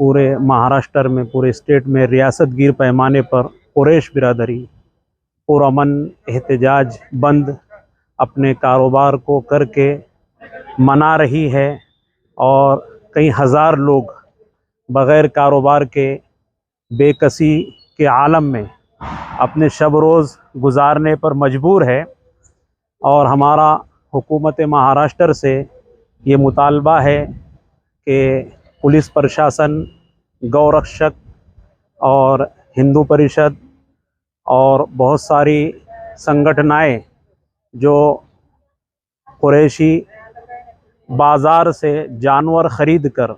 پورے مہاراشٹر میں، پورے اسٹیٹ میں ریاست گیر پیمانے پر قریش برادری پرامن احتجاج بند اپنے کاروبار کو کر کے منا رہی ہے اور کئی ہزار لوگ بغیر کاروبار کے بے کسی کے عالم میں اپنے شب روز گزارنے پر مجبور ہے اور ہمارا حکومت مہاراشٹر سے یہ مطالبہ ہے کہ پولیس پرشاسن، گورکشک اور ہندو پریشد اور بہت ساری سنگٹنائے جو قریشی بازار سے جانور خرید کر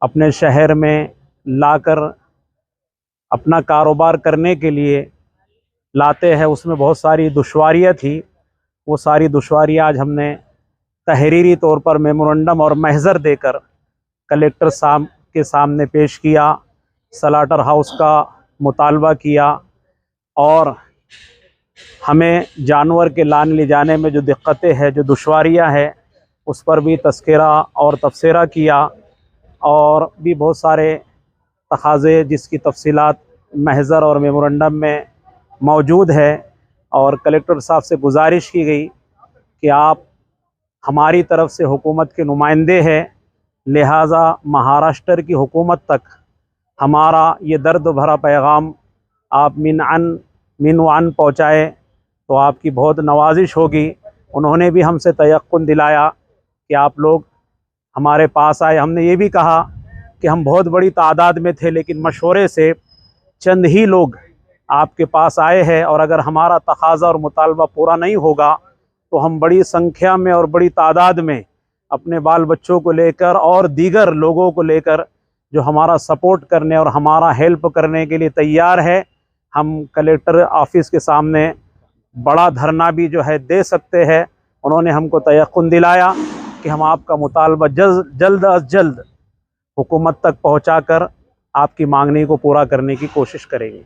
اپنے شہر میں لا کر اپنا کاروبار کرنے کے لیے لاتے ہیں۔ اس میں بہت ساری دشواریاں تھیں۔ وہ ساری دشواریاں آج ہم نے تحریری طور پر میمورنڈم اور محضر دے کر کلیکٹر صاحب کے سامنے پیش کیا، سلاٹر ہاؤس کا مطالبہ کیا اور ہمیں جانور کے لان لے جانے میں جو دقتیں ہیں، جو دشواریاں ہیں، اس پر بھی تذکرہ اور تبصرہ کیا اور بھی بہت سارے تقاضے جس کی تفصیلات محضر اور میمورنڈم میں موجود ہے اور کلیکٹر صاحب سے گزارش کی گئی کہ آپ ہماری طرف سے حکومت کے نمائندے ہیں۔ لہٰذا مہاراشٹر کی حکومت تک ہمارا یہ درد بھرا پیغام آپ من عن من وان پہنچائے تو آپ کی بہت نوازش ہوگی۔ انہوں نے بھی ہم سے تیقن دلایا کہ آپ لوگ ہمارے پاس آئے۔ ہم نے یہ بھی کہا کہ ہم بہت بڑی تعداد میں تھے لیکن مشورے سے چند ہی لوگ آپ کے پاس آئے ہیں اور اگر ہمارا تقاضا اور مطالبہ پورا نہیں ہوگا تو ہم بڑی سنکھیا میں اور بڑی تعداد میں اپنے بال بچوں کو لے کر اور دیگر لوگوں کو لے کر جو ہمارا سپورٹ کرنے اور ہمارا ہیلپ کرنے کے لیے تیار ہے، ہم کلیکٹر آفس کے سامنے بڑا دھرنا بھی جو ہے دے سکتے ہیں۔ انہوں نے ہم کو تیقن دلایا کہ ہم آپ کا مطالبہ جلد جلد از جلد حکومت تک پہنچا کر آپ کی مانگنی کو پورا کرنے کی کوشش کریں گے۔